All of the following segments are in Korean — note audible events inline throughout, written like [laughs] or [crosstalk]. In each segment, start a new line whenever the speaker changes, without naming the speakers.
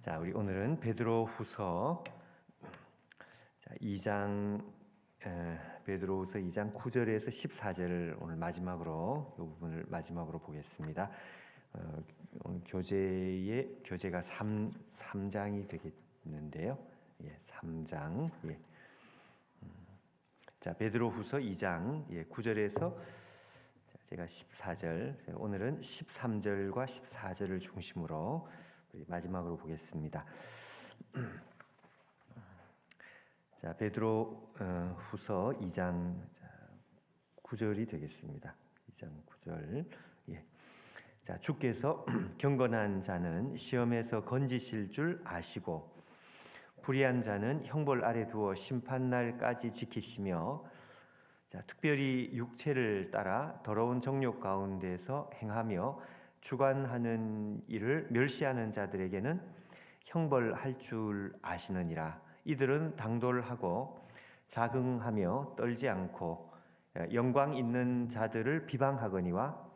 자, 우리 오늘은 베드로후서 자, 2장 에, 베드로후서 2장 9절에서 14절을 오늘 마지막으로 이 부분을 마지막으로 보겠습니다. 어, 교재의 교재가 3 3장이 되겠는데요. 예, 3장. 예. 음, 자, 베드로후서 2장 예, 9절에서 자, 제가 14절 오늘은 13절과 14절을 중심으로 마지막으로 보겠습니다. 자 베드로 어, 후서 2장 9절이 되겠습니다. 2장 9절. 예. 자 주께서 [clears throat] 경건한 자는 시험에서 건지실 줄 아시고 불의한 자는 형벌 아래 두어 심판 날까지 지키시며 자 특별히 육체를 따라 더러운 정욕 가운데서 행하며 주관하는 일을 멸시하는 자들에게는 형벌할 줄 아시느니라. 이들은 당돌하고 자긍하며 떨지 않고 영광 있는 자들을 비방하거니와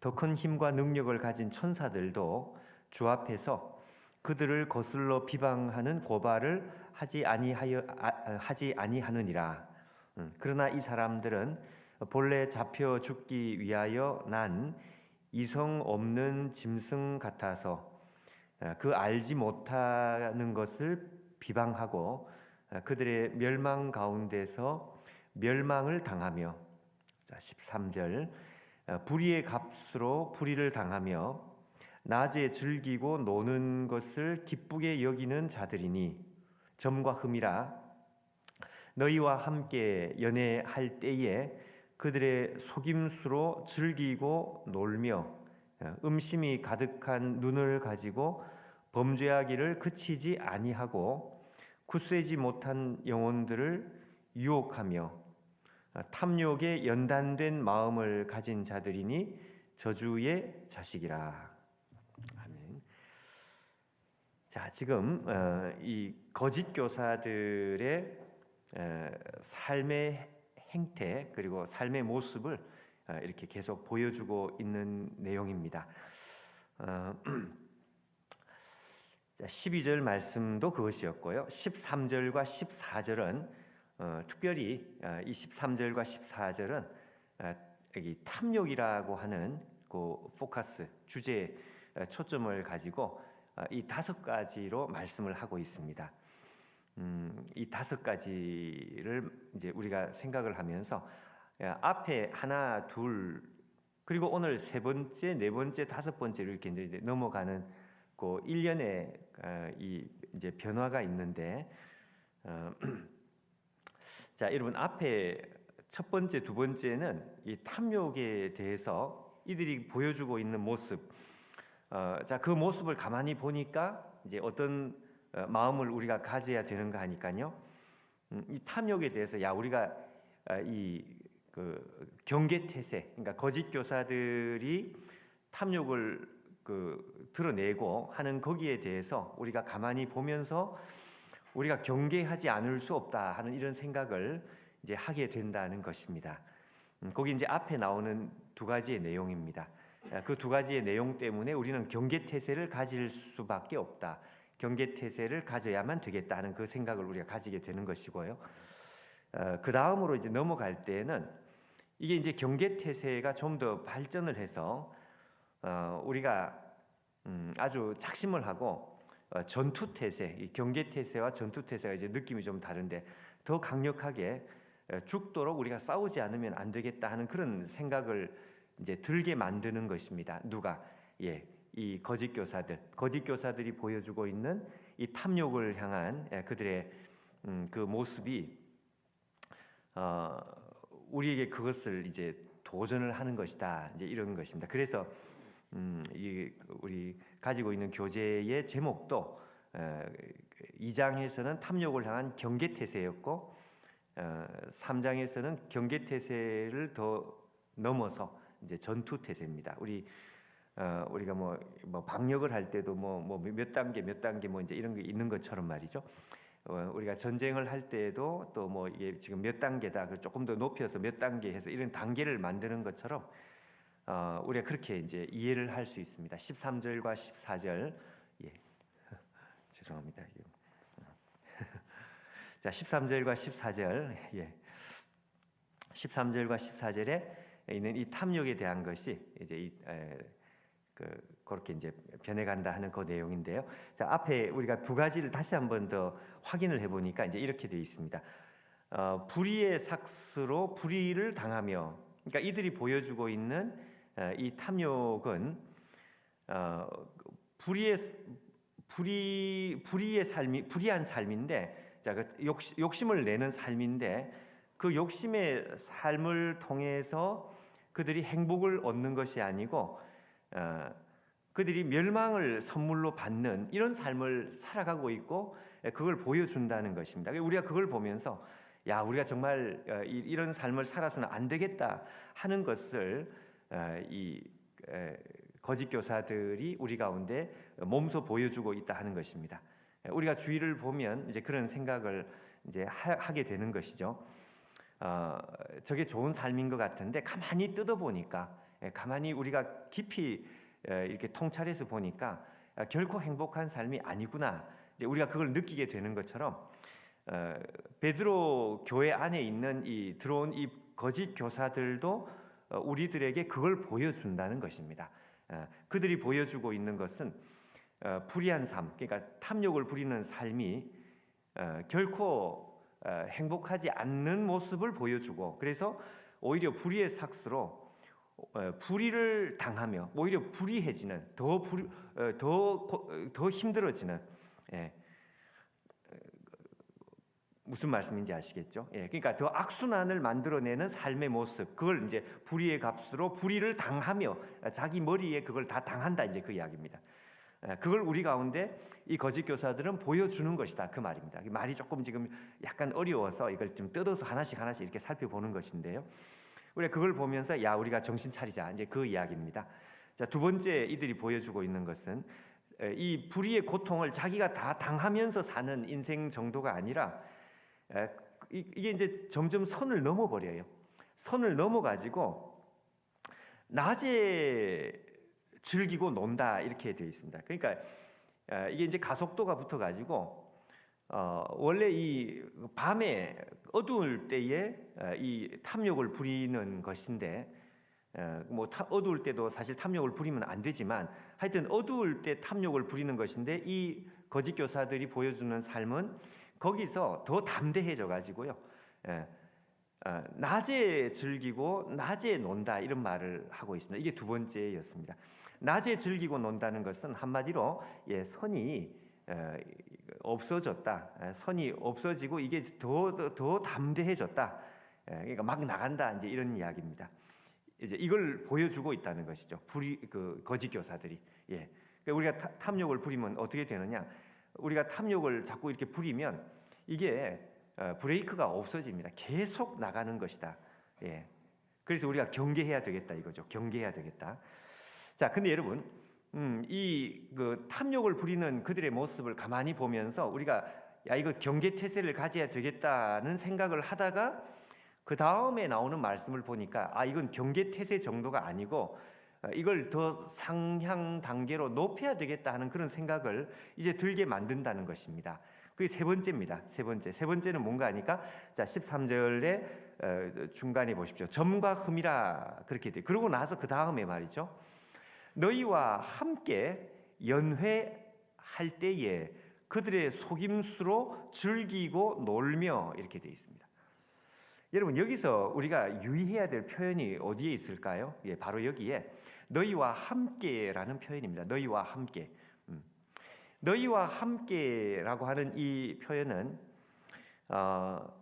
더 큰 힘과 능력을 가진 천사들도 주 앞에서 그들을 거슬러 비방하는 고발을 하지 아니하여 아, 하지 아니하느니라. 음, 그러나 이 사람들은 본래 잡혀 죽기 위하여 난 이성 없는 짐승 같아서 어, 그 알지 못하는 것을 비방하고 어, 그들의 멸망 가운데서 멸망을 당하며 자 13절 어, 불의의 값으로 불의를 당하며 낮에 즐기고 노는 것을 기쁘게 여기는 자들이니 점과 흠이라. 너희와 함께 연애할 때에 그들의 속임수로 즐기고 놀며 어, 음심이 가득한 눈을 가지고 범죄하기를 그치지 아니하고 굳세지 못한 영혼들을 유혹하며 어, 탐욕에 연단된 마음을 가진 자들이니 저주의 자식이라. 아멘. 자, 지금 어, 이 거짓 교사들의 삶의 행태 그리고 삶의 모습을 어, 이렇게 계속 보여주고 있는 내용입니다. 12절 어, [clears throat] 말씀도 그것이었고요. 13절과 14절은 어, 특별히 이 13절과 14절은 여기 탐욕이라고 하는 그 포커스 주제 초점을 가지고 이 다섯 가지로 말씀을 하고 있습니다. 음, 이 다섯 가지를 이제 우리가 생각을 하면서 앞에 하나, 둘, 그리고 오늘 세 번째, 네 번째, 다섯 번째로 이렇게 이제 넘어가는 그 일련의 어, 이 이제 변화가 있는데, 어, [clears throat] 자 여러분 앞에 첫 번째, 두 번째는 이 탐욕에 대해서 이들이 보여주고 있는 모습, 어, 자그 모습을 가만히 보니까 이제 어떤 어, 마음을 우리가 가져야 되는가 하니까요. 음, 이 탐욕에 대해서 야 우리가 아, 이그 경계 태세, 그러니까 거짓 교사들이 탐욕을 그 드러내고 하는 거기에 대해서 우리가 가만히 보면서 우리가 경계하지 않을 수 없다 하는 이런 생각을 이제 하게 된다는 것입니다. 음, 거기 이제 앞에 나오는 두 가지의 내용입니다. 아, 그두 가지의 내용 때문에 우리는 경계 태세를 가질 수밖에 없다. 경계 태세를 가져야만 되겠다는 그 생각을 우리가 가지게 되는 것이고요. 어, 그 다음으로 이제 넘어갈 때는 이게 이제 경계 태세가 좀 더 발전을 해서 어, 우리가 음, 아주 작심을 하고 어, 전투 태세, 이 경계 태세와 전투 태세가 이제 느낌이 좀 다른데 더 강력하게 어, 죽도록 우리가 싸우지 않으면 안 되겠다 하는 그런 생각을 이제 들게 만드는 것입니다. 누가 예, 이 거짓 교사들, 거짓 교사들이 보여주고 있는 이 탐욕을 향한 예, 그들의 음, 그 모습이 어, 우리에게 그것을 이제 도전을 하는 것이다. 이제 이런 것입니다. 그래서 음, 이 우리 가지고 있는 교재의 제목도 어, 2장에서는 탐욕을 향한 경계 태세였고 어, 3장에서는 경계 태세를 더 넘어서 이제 전투 태세입니다. 우리 어, 우리가 뭐, 뭐 방역을 할 때도 뭐뭐몇 단계 몇 단계 뭐 이제 이런 게 있는 것처럼 말이죠. 어, 우리가 전쟁을 할 때도 또 뭐 이게 지금 몇 단계다 그 조금 더 높여서 몇 단계 해서 이런 단계를 만드는 것처럼 어, 우리가 그렇게 이제 이해를 할 수 있습니다. 13절과 14절 예. [laughs] 죄송합니다. [laughs] 자, 13절과 14절. 예. 13절과 14절에 있는 이 탐욕에 대한 것이 이제 이, 에, 그 그렇게 이제 변해간다 하는 그 내용인데요. 자 앞에 우리가 두 가지를 다시 한번 더 확인을 해보니까 이제 이렇게 되어 있습니다. 어, 불의의 삭스로 불의를 당하며, 그러니까 이들이 보여주고 있는 어, 이 탐욕은 어, 불의의 불의 불의의 삶이 불의한 삶인데, 자 그 욕심, 욕심을 내는 삶인데 그 욕심의 삶을 통해서 그들이 행복을 얻는 것이 아니고 어, 그들이 멸망을 선물로 받는 이런 삶을 살아가고 있고 예, 그걸 보여준다는 것입니다. 우리가 그걸 보면서 야 우리가 정말 어, 이- 이런 삶을 살아서는 안 되겠다 하는 것을 어, 이 에, 거짓 교사들이 우리 가운데 몸소 보여주고 있다 하는 것입니다. 예, 우리가 주위를 보면 이제 그런 생각을 이제 하- 하게 되는 것이죠. 어, 저게 좋은 삶인 것 같은데 가만히 뜯어 보니까 예, 가만히 우리가 깊이 에, 이렇게 통찰해서 보니까 아, 결코 행복한 삶이 아니구나. 우리가 그걸 느끼게 되는 것처럼 어, 베드로 교회 안에 있는 이 들어온 이 거짓 교사들도 어, 우리들에게 그걸 보여준다는 것입니다. 어, 그들이 보여주고 있는 것은 어, 불의한 삶, 그러니까 탐욕을 부리는 삶이 어, 결코 어, 행복하지 않는 모습을 보여주고 그래서 오히려 불의의 삭스로 어, 불의를 당하며 오히려 불의해지는 더 불, 어, 더, 고- 어, 더 힘들어지는 예. 어, 무슨 말씀인지 아시겠죠? 예, 그러니까 더 악순환을 만들어내는 삶의 모습 그걸 이제 불의의 값으로 불의를 당하며 자기 머리에 그걸 다 당한다 이제 그 이야기입니다. 예, 그걸 우리 가운데 이 거짓 교사들은 보여주는 것이다 그 말입니다. 이 말이 조금 지금 약간 어려워서 이걸 좀 뜯어서 하나씩 하나씩 이렇게 살펴보는 것인데요. 우리가 그걸 보면서 야 우리가 정신 차리자 이제 그 이야기입니다. 자 두 번째 이들이 보여주고 있는 것은 에, 이 불의의 고통을 자기가 다 당하면서 사는 인생 정도가 아니라 이게 이제 점점 선을 넘어버려요. 선을 넘어가지고 낮에 즐기고 논다 이렇게 되어 있습니다. 그러니까 에, 이게 이제 가속도가 붙어가지고 어, 원래 이 밤에 어두울 때에 어, 이 탐욕을 부리는 것인데 어, 뭐 타- 어두울 때도 사실 탐욕을 부리면 안 되지만 하여튼 어두울 때 탐욕을 부리는 것인데 이 거짓 교사들이 보여주는 삶은 거기서 더 담대해져 가지고요. 예, 어, 낮에 즐기고 낮에 논다 이런 말을 하고 있습니다. 이게 두 번째였습니다. 낮에 즐기고 논다는 것은 한마디로 예, 선이 어, 없어졌다. 예, 선이 없어지고 이게 더 더 더 담대해졌다. 예, 그러니까 막 나간다 이제 이런 이야기입니다. 이제 이걸 보여주고 있다는 것이죠. 불이 그 거짓 교사들이 예. 그러니까 우리가 타- 탐욕을 부리면 어떻게 되느냐? 우리가 탐욕을 자꾸 이렇게 부리면 이게 어, 브레이크가 없어집니다. 계속 나가는 것이다. 예. 그래서 우리가 경계해야 되겠다 이거죠. 경계해야 되겠다. 자, 근데 여러분, 음, 이 그 탐욕을 부리는 그들의 모습을 가만히 보면서 우리가 야 이거 경계 태세를 가져야 되겠다는 생각을 하다가 그 다음에 나오는 말씀을 보니까 아 이건 경계 태세 정도가 아니고 어, 이걸 더 상향 단계로 높여야 되겠다 하는 그런 생각을 이제 들게 만든다는 것입니다. 그게 세 번째입니다. 세 번째. 세 번째는 뭔가 하니까 자 13절에 어, 중간에 보십시오. 점과 흠이라 그렇게 돼. 그러고 나서 그 다음에 말이죠. 너희와 함께 연회할 때에 그들의 속임수로 즐기고 놀며 이렇게 돼 있습니다. 여러분 여기서 우리가 유의해야 될 표현이 어디에 있을까요? 예, 바로 여기에 너희와 함께라는 표현입니다. 너희와 함께. 음. 너희와 함께라고 하는 이 표현은 어,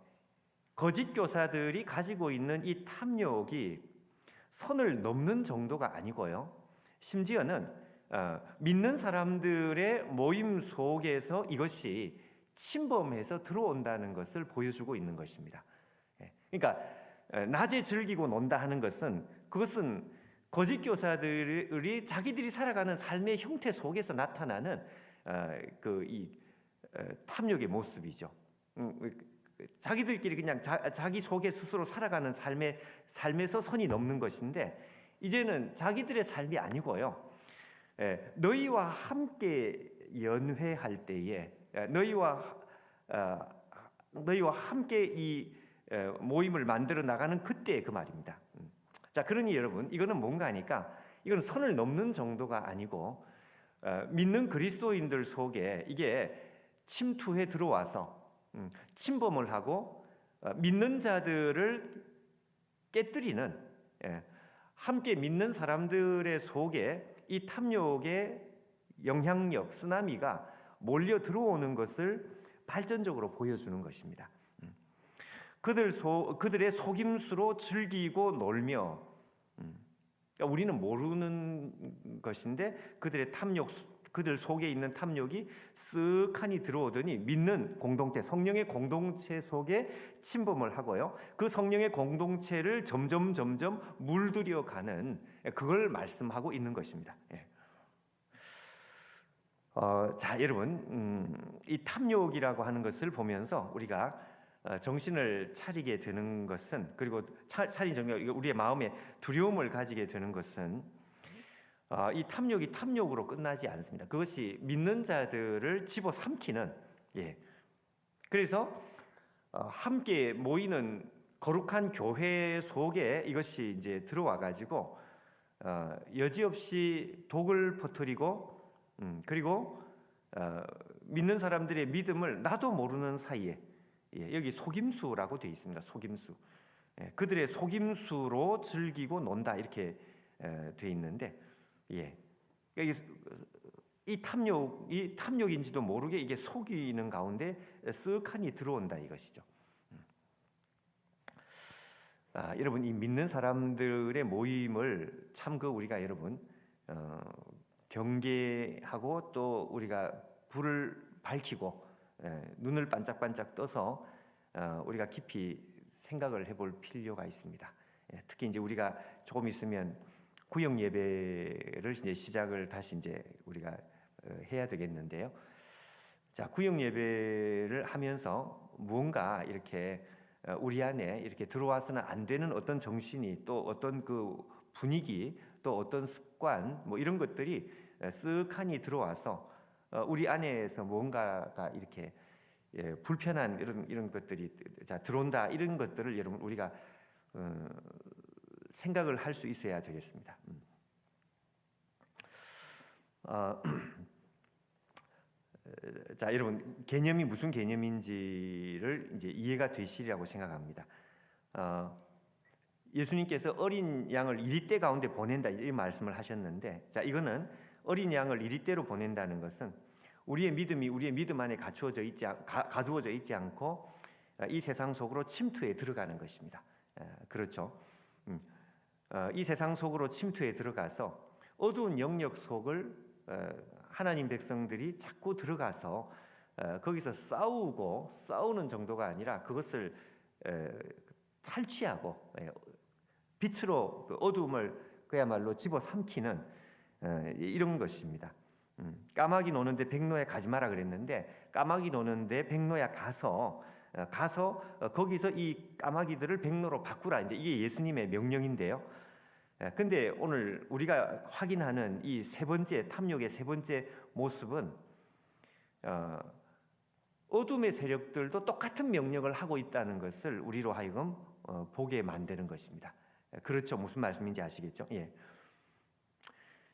거짓 교사들이 가지고 있는 이 탐욕이 선을 넘는 정도가 아니고요. 심지어는 어, 믿는 사람들의 모임 속에서 이것이 침범해서 들어온다는 것을 보여주고 있는 것입니다. 예. 그러니까 어, 낮에 즐기고 논다 하는 것은 그것은 거짓 교사들이 자기들이 살아가는 삶의 형태 속에서 나타나는 어, 그이 탐욕의 모습이죠. 음, 그, 자기들끼리 그냥 자, 자기 속에 스스로 살아가는 삶의 삶에서 선이 넘는 것인데 이제는 자기들의 삶이 아니고요. 예, 너희와 함께 연회할 때에 에, 너희와 어, 너희와 함께 이 에, 모임을 만들어 나가는 그때 그 말입니다. 음. 자, 그러니 여러분 이거는 뭔가 하니까 이건 선을 넘는 정도가 아니고 어, 믿는 그리스도인들 속에 이게 침투해 들어와서 음, 침범을 하고 어, 믿는 자들을 깨뜨리는 예, 함께 믿는 사람들의 속에 이 탐욕의 영향력 쓰나미가 몰려 들어오는 것을 발전적으로 보여주는 것입니다. 음. 그들 소, 그들의 속임수로 즐기고 놀며 음. 그러니까 우리는 모르는 것인데 그들의 탐욕 그들 속에 있는 탐욕이 쓱하니 들어오더니 믿는 공동체 성령의 공동체 속에 침범을 하고요. 그 성령의 공동체를 점점 점점 물들여 가는 그걸 말씀하고 있는 것입니다. 예. 어, 자 여러분 음, 이 탐욕이라고 하는 것을 보면서 우리가 어, 정신을 차리게 되는 것은 그리고 차, 차린 정력 우리의 마음에 두려움을 가지게 되는 것은 어, 이 탐욕이 탐욕으로 끝나지 않습니다. 그것이 믿는 자들을 집어 삼키는 예. 그래서 어, 함께 모이는 거룩한 교회 속에 이것이 이제 들어와 가지고 어, 여지없이 독을 퍼뜨리고 음, 그리고 어, 믿는 사람들의 믿음을 나도 모르는 사이에 예, 여기 속임수라고 되어 있습니다. 속임수. 예, 그들의 속임수로 즐기고 논다 이렇게 에, 되어 있는데 예. 여기 이 탐욕 이 탐욕인지도 모르게 이게 속이는 가운데 쓱하니 들어온다 이것이죠. 음. 아, 여러분 이 믿는 사람들의 모임을 참 그 우리가 여러분 어, 경계하고 또 우리가 불을 밝히고 예, 눈을 반짝반짝 떠서 어, 우리가 깊이 생각을 해볼 필요가 있습니다. 예, 특히 이제 우리가 조금 있으면 구역 예배를 이제 시작을 다시 이제 우리가 어, 해야 되겠는데요. 자, 구역 예배를 하면서 무언가 이렇게 어, 우리 안에 이렇게 들어와서는 안 되는 어떤 정신이 또 어떤 그 분위기 또 어떤 습관 뭐 이런 것들이 어, 쓱하니 들어와서 우리 안에서 무언가가 이렇게 예, 불편한 이런 이런 것들이 자 들어온다 이런 것들을 여러분 우리가 어, 생각을 할 수 있어야 되겠습니다. 음. 어, [clears throat] 자, 여러분 개념이 무슨 개념인지를 이제 이해가 되시리라고 생각합니다. 어, 예수님께서 어린 양을 이리때 가운데 보낸다 이 말씀을 하셨는데, 자 이거는 어린 양을 이리때로 보낸다는 것은 우리의 믿음이 우리의 믿음 안에 갖추어져 있지 가, 가두어져 있지 않고 이 세상 속으로 침투해 들어가는 것입니다. 그렇죠. 음. 어, 이 세상 속으로 침투해 들어가서 어두운 영역 속을 어, 하나님 백성들이 자꾸 들어가서 어, 거기서 싸우고 싸우는 정도가 아니라 그것을 탈취하고 예, 빛으로 그 어두움을 그야말로 집어 삼키는 이런 것입니다. 음, 까마귀 노는데 백로에 가지 마라 그랬는데 까마귀 노는데 백로야 가서 가서 거기서 이 까마귀들을 백로로 바꾸라 이제 이게 예수님의 명령인데요. 예, 근데 오늘 우리가 확인하는 이 세 번째 탐욕의 세 번째 모습은 어, 어둠의 세력들도 똑같은 명령을 하고 있다는 것을 우리로 하여금 어, 보게 만드는 것입니다. 예, 그렇죠? 무슨 말씀인지 아시겠죠? 예.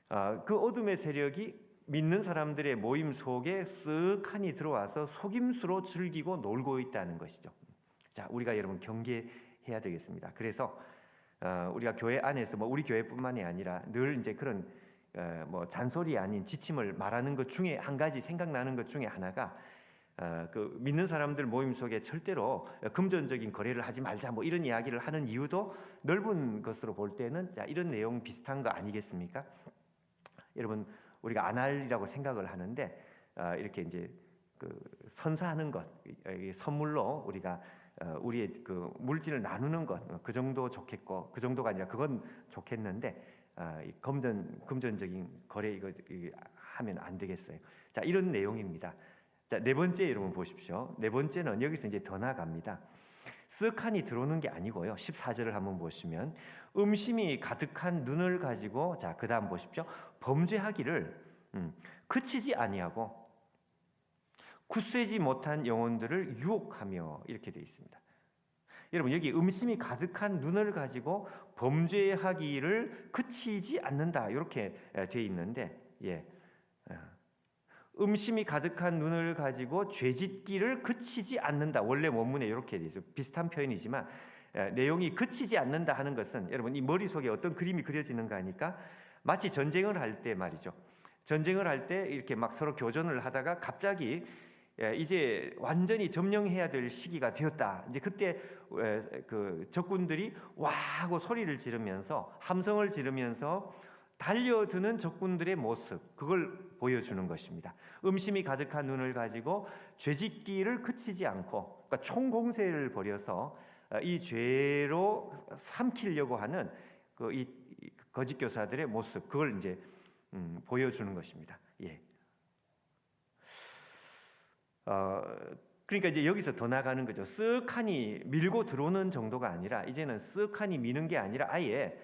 어, 그 어둠의 세력이 믿는 사람들의 모임 속에 쓱하니 들어와서 속임수로 즐기고 놀고 있다는 것이죠. 자, 우리가 여러분 경계해야 되겠습니다. 그래서 어, 우리가 교회 안에서 뭐 우리 교회뿐만이 아니라 늘 이제 그런 어, 뭐 잔소리 아닌 지침을 말하는 것 중에 한 가지 생각나는 것 중에 하나가 어, 그 믿는 사람들 모임 속에 절대로 금전적인 거래를 하지 말자 뭐 이런 이야기를 하는 이유도 넓은 것으로 볼 때는 자, 이런 내용 비슷한 거 아니겠습니까? 여러분 우리가 안 할이라고 생각을 하는데 이렇게 이제 그 선사하는 것 선물로 우리가 어, 우리의 그 물질을 나누는 것 그 정도 좋겠고 그 정도가 아니라 그건 좋겠는데 어, 금전 금전적인 거래 이거, 하면 안 되겠어요. 자 이런 내용입니다. 자네 번째 여러분 보십시오. 네 번째는 여기서 이제 더 나갑니다. 쓱하니 들어오는 게 아니고요. 14절을 한번 보시면 음심이 가득한 눈을 가지고 자 그다음 보십시오. 범죄하기를 음, 그치지 아니하고 굳세지 못한 영혼들을 유혹하며 이렇게 되어 있습니다. 여러분 여기 음심이 가득한 눈을 가지고 범죄하기를 그치지 않는다 이렇게 되어 있는데 예. 음심이 가득한 눈을 가지고 죄짓기를 그치지 않는다. 원래 원문에 이렇게 돼 있어요. 비슷한 표현이지만 내용이 그치지 않는다 하는 것은 여러분 이 머릿속에 어떤 그림이 그려지는가 하니까 마치 전쟁을 할 때 말이죠. 전쟁을 할 때 이렇게 막 서로 교전을 하다가 갑자기 이제 완전히 점령해야 될 시기가 되었다. 이제 그때 그 적군들이 와 하고 소리를 지르면서 함성을 지르면서 달려드는 적군들의 모습 그걸 보여주는 것입니다. 음심이 가득한 눈을 가지고 죄짓기를 그치지 않고 그러니까 총공세를 벌여서 어, 이 죄로 삼키려고 하는 그 이 거짓 교사들의 모습 그걸 이제 음, 보여주는 것입니다. 예. 어, 그러니까 이제 여기서 더 나가는 거죠. 쓱하니 밀고 들어오는 정도가 아니라 이제는 쓱하니 미는 게 아니라 아예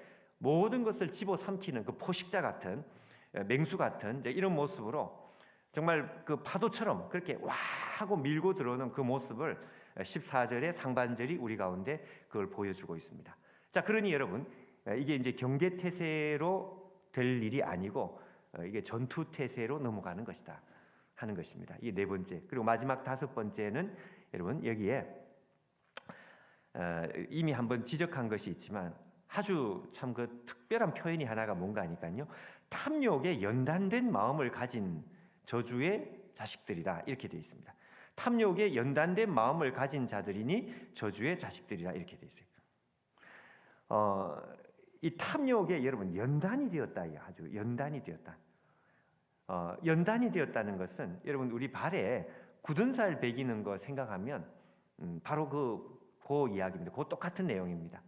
모든 것을 집어 삼키는 그 포식자 같은 맹수 같은 이런 모습으로 정말 그 파도처럼 그렇게 와 하고 밀고 들어오는 그 모습을 14절의 상반절이 우리 가운데 그걸 보여주고 있습니다. 자, 그러니 여러분 이게 이제 경계 태세로 될 일이 아니고 어, 이게 전투 태세로 넘어가는 것이다 하는 것입니다. 이게 네 번째. 그리고 마지막 다섯 번째는 여러분 여기에 어, 이미 한번 지적한 것이 있지만 아주 참 그 특별한 표현이 하나가 뭔가 하니까요. 탐욕에 연단된 마음을 가진 저주의 자식들이라 이렇게 되어 있습니다. 탐욕에 연단된 마음을 가진 자들이니 저주의 자식들이라 이렇게 되어 있어요. 어, 이 탐욕에 여러분 연단이 되었다. 아주 연단이 되었다. 어, 연단이 되었다는 것은 여러분 우리 발에 굳은 살 베기는 거 생각하면 음, 바로 그, 그 이야기입니다. 그 똑같은 내용입니다.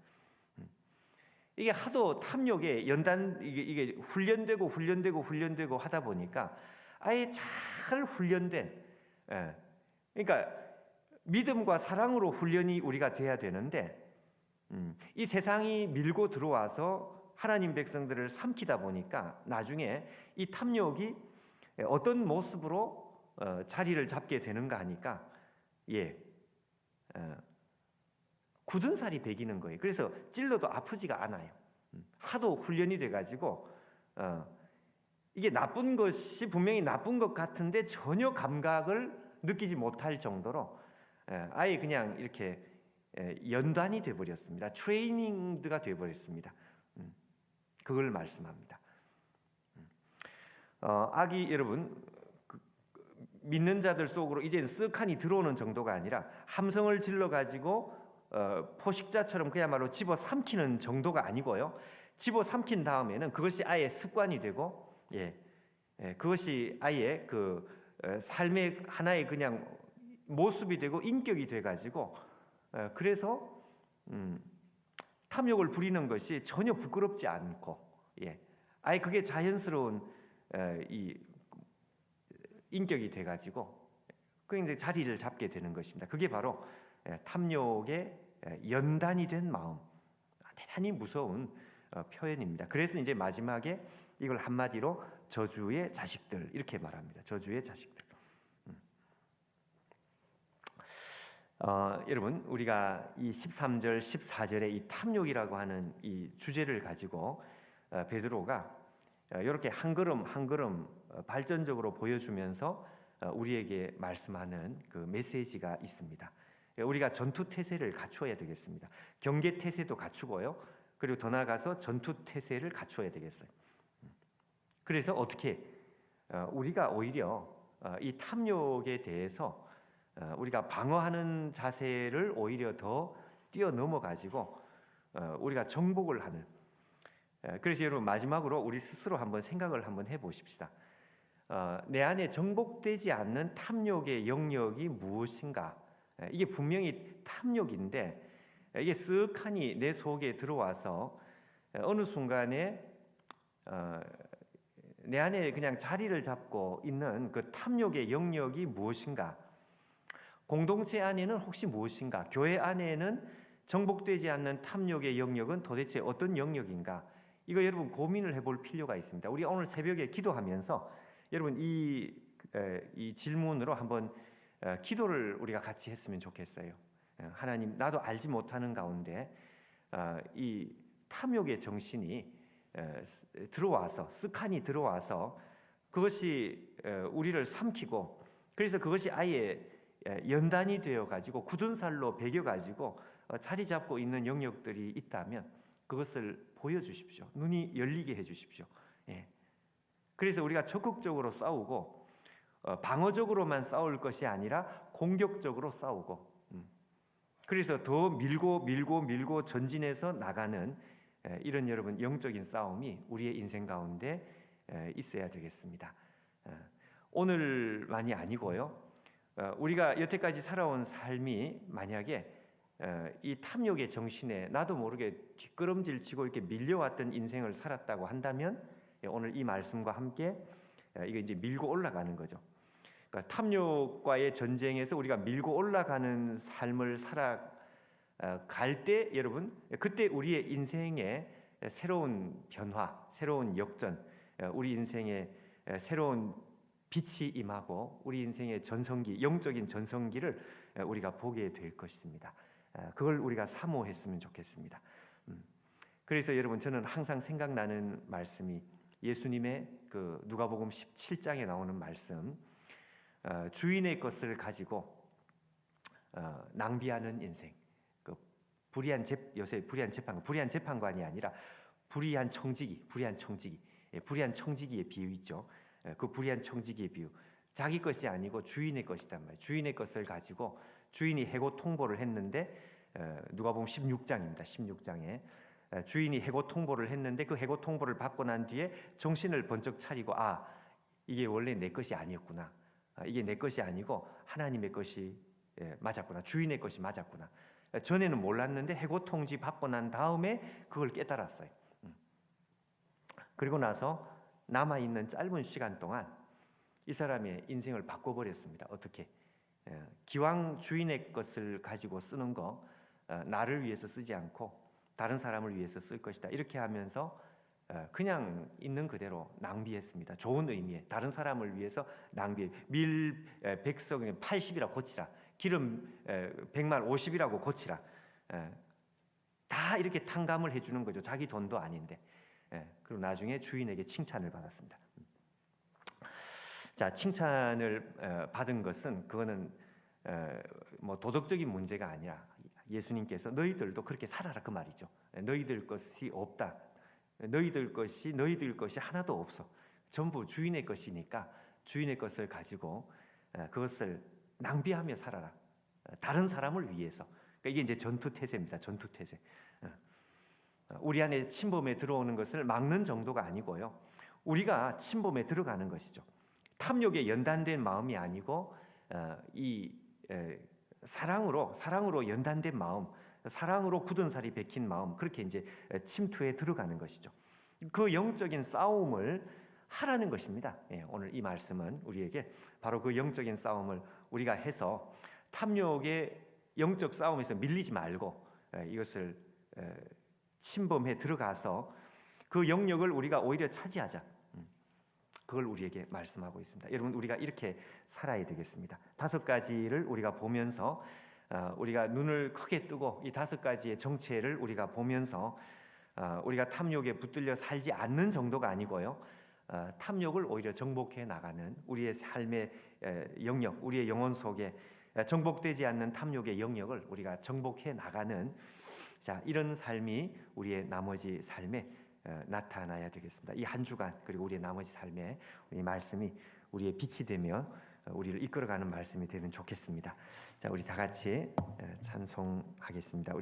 이게 하도 탐욕에 연단 이게, 이게 훈련되고 훈련되고 훈련되고 하다 보니까 아예 잘 훈련된 예. 그러니까 믿음과 사랑으로 훈련이 우리가 돼야 되는데 음, 이 세상이 밀고 들어와서 하나님 백성들을 삼키다 보니까 나중에 이 탐욕이 어떤 모습으로 어, 자리를 잡게 되는가 하니까 예 어, 굳은 살이 배기는 거예요. 그래서 찔러도 아프지가 않아요. 음, 하도 훈련이 돼가지고 어, 이게 나쁜 것이 분명히 나쁜 것 같은데 전혀 감각을 느끼지 못할 정도로 예, 아예 그냥 이렇게 예, 연단이 돼버렸습니다. 트레이닝드가 돼버렸습니다. 음, 그걸 말씀합니다. 음, 어, 아기 여러분 그, 믿는 자들 속으로 이제 쓱하니 들어오는 정도가 아니라 함성을 질러 가지고 어, 포식자처럼 그야말로 집어 삼키는 정도가 아니고요. 집어 삼킨 다음에는 그것이 아예 습관이 되고, 예, 예 그것이 아예 그 어, 삶의 하나의 그냥 모습이 되고 인격이 돼가지고, 어, 그래서 음, 탐욕을 부리는 것이 전혀 부끄럽지 않고, 예, 아예 그게 자연스러운 어, 이 인격이 돼가지고, 그 이제 자리를 잡게 되는 것입니다. 그게 바로 예, 탐욕의 예, 연단이 된 마음, 대단히 무서운 어, 표현입니다. 그래서 이제 마지막에 이걸 한마디로 저주의 자식들 이렇게 말합니다. 저주의 자식들. 음. 어, 여러분 우리가 이 13절, 14절의 이 탐욕이라고 하는 이 주제를 가지고 어, 베드로가 어, 이렇게 한 걸음 한 걸음 어, 발전적으로 보여주면서 어, 우리에게 말씀하는 그 메시지가 있습니다. 우리가 전투 태세를 갖추어야 되겠습니다. 경계 태세도 갖추고요. 그리고 더 나아가서 전투 태세를 갖추어야 되겠어요. 그래서 어떻게 어, 우리가 오히려 어, 이 탐욕에 대해서 어, 우리가 방어하는 자세를 오히려 더 뛰어넘어 가지고 우리가 정복을 하는 그래서 여러분 마지막으로 우리 스스로 한번 생각을 한번 해 보십시다. 내 안에 정복되지 않는 탐욕의 영역이 무엇인가? 예, 이게 분명히 탐욕인데 이게 쓱하니 내 속에 들어와서 어느 순간에 어, 내 안에 그냥 자리를 잡고 있는 그 탐욕의 영역이 무엇인가? 공동체 안에는 혹시 무엇인가? 교회 안에는 정복되지 않는 탐욕의 영역은 도대체 어떤 영역인가? 이거 여러분 고민을 해볼 필요가 있습니다. 우리 오늘 새벽에 기도하면서 여러분 이, 이 질문으로 한번 어, 기도를 우리가 같이 했으면 좋겠어요. 어, 하나님, 나도 알지 못하는 가운데 어, 이 탐욕의 정신이 어, 스- 들어와서 습관이 들어와서 그것이 어, 우리를 삼키고 그래서 그것이 아예 에, 연단이 되어 가지고 굳은 살로 배겨 가지고 어, 자리 잡고 있는 영역들이 있다면 그것을 보여 주십시오. 눈이 열리게 해 주십시오. 예. 그래서 우리가 적극적으로 싸우고 어, 방어적으로만 싸울 것이 아니라 공격적으로 싸우고 음. 그래서 더 밀고 밀고 밀고 전진해서 나가는 에, 이런 여러분 영적인 싸움이 우리의 인생 가운데 에, 있어야 되겠습니다. 어, 오늘만이 아니고요. 어, 우리가 여태까지 살아온 삶이 만약에 어, 이 탐욕의 정신에 나도 모르게 뒷걸음질 치고 이렇게 밀려왔던 인생을 살았다고 한다면 예, 오늘 이 말씀과 함께 어, 이거 이제 밀고 올라가는 거죠. 그러니까 탐욕과의 전쟁에서 우리가 밀고 올라가는 삶을 살아 어, 갈때 여러분 그때 우리의 인생에 새로운 변화, 새로운 역전, 어, 우리 인생에 에, 새로운 빛이 임하고 우리 인생의 전성기, 영적인 전성기를 에, 우리가 보게 될 것입니다. 에, 그걸 우리가 사모했으면 좋겠습니다. 음. 그래서 여러분 저는 항상 생각나는 말씀이 예수님의 그 누가복음 17장에 나오는 말씀, 어, 주인의 것을 가지고 어, 낭비하는 인생. 그 불의한 재 요새 불의한 재판 불의한 재판관이 아니라 불의한 청지기, 불의한 청지기, 예, 불의한 청지기의 비유 있죠. 예, 그 불의한 청지기의 비유. 자기 것이 아니고 주인의 것이단 말이에요. 주인의 것을 가지고 주인이 해고 통보를 했는데 어, 누가복음 16장입니다. 16장에 주인이 해고 통보를 했는데 그 해고 통보를 받고 난 뒤에 정신을 번쩍 차리고 아 이게 원래 내 것이 아니었구나. 아, 이게 내 것이 아니고 하나님의 것이 예, 맞았구나. 주인의 것이 맞았구나. 전에는 몰랐는데 해고 통지 받고 난 다음에 그걸 깨달았어요. 음. 그리고 나서 남아 있는 짧은 시간 동안 이 사람의 인생을 바꿔버렸습니다. 어떻게? 예, 기왕 주인의 것을 가지고 쓰는 거 어, 나를 위해서 쓰지 않고 다른 사람을 위해서 쓸 것이다. 이렇게 하면서 어, 그냥 있는 그대로 낭비했습니다. 좋은 의미에 다른 사람을 위해서 낭비. 밀 에, 백석 80이라 고치라. 기름 에, 100만 50이라고 고치라. 에, 다 이렇게 탕감을 해 주는 거죠. 자기 돈도 아닌데. 예, 그리고 나중에 주인에게 칭찬을 받았습니다. 자, 칭찬을 어, 받은 것은 그거는 어, 뭐 도덕적인 문제가 아니라 예수님께서 너희들도 그렇게 살아라 그 말이죠. 예, 너희들 것이 없다. 너희들 것이 너희들 것이 하나도 없어. 전부 주인의 것이니까 주인의 것을 가지고 어, 그것을 낭비하며 살아라. 어, 다른 사람을 위해서. 그러니까 이게 이제 전투 태세입니다. 전투 태세. 어, 우리 안에 침범에 들어오는 것을 막는 정도가 아니고요. 우리가 침범에 들어가는 것이죠. 탐욕에 연단된 마음이 아니고 어, 이 에, 사랑으로 사랑으로 연단된 마음, 사랑으로 굳은 살이 bek힌 마음 그렇게 이제 침투에 들어가는 것이죠. 그 영적인 싸움을 하라는 것입니다. 예, 오늘 이 말씀은 우리에게 바로 그 영적인 싸움을 우리가 해서 탐욕의 영적 싸움에서 밀리지 말고 에, 이것을 에, 침범해 들어가서 그 영역을 우리가 오히려 차지하자. 음, 그걸 우리에게 말씀하고 있습니다. 여러분 우리가 이렇게 살아야 되겠습니다. 다섯 가지를 우리가 보면서 어, 우리가 눈을 크게 뜨고 이 다섯 가지의 정체를 우리가 보면서 어, 우리가 탐욕에 붙들려 살지 않는 정도가 아니고요. 어, 탐욕을 오히려 정복해 나가는 우리의 삶의 에, 영역, 우리의 영혼 속에 에, 정복되지 않는 탐욕의 영역을 우리가 정복해 나가는 자 이런 삶이 우리의 나머지 삶에 어, 나타나야 되겠습니다. 이 한 주간 그리고 우리의 나머지 삶에 이 말씀이 우리의 빛이 되며 어, 우리를 이끌어가는 말씀이 되면 좋겠습니다. 자 우리 다 같이 어, 찬송하겠습니다.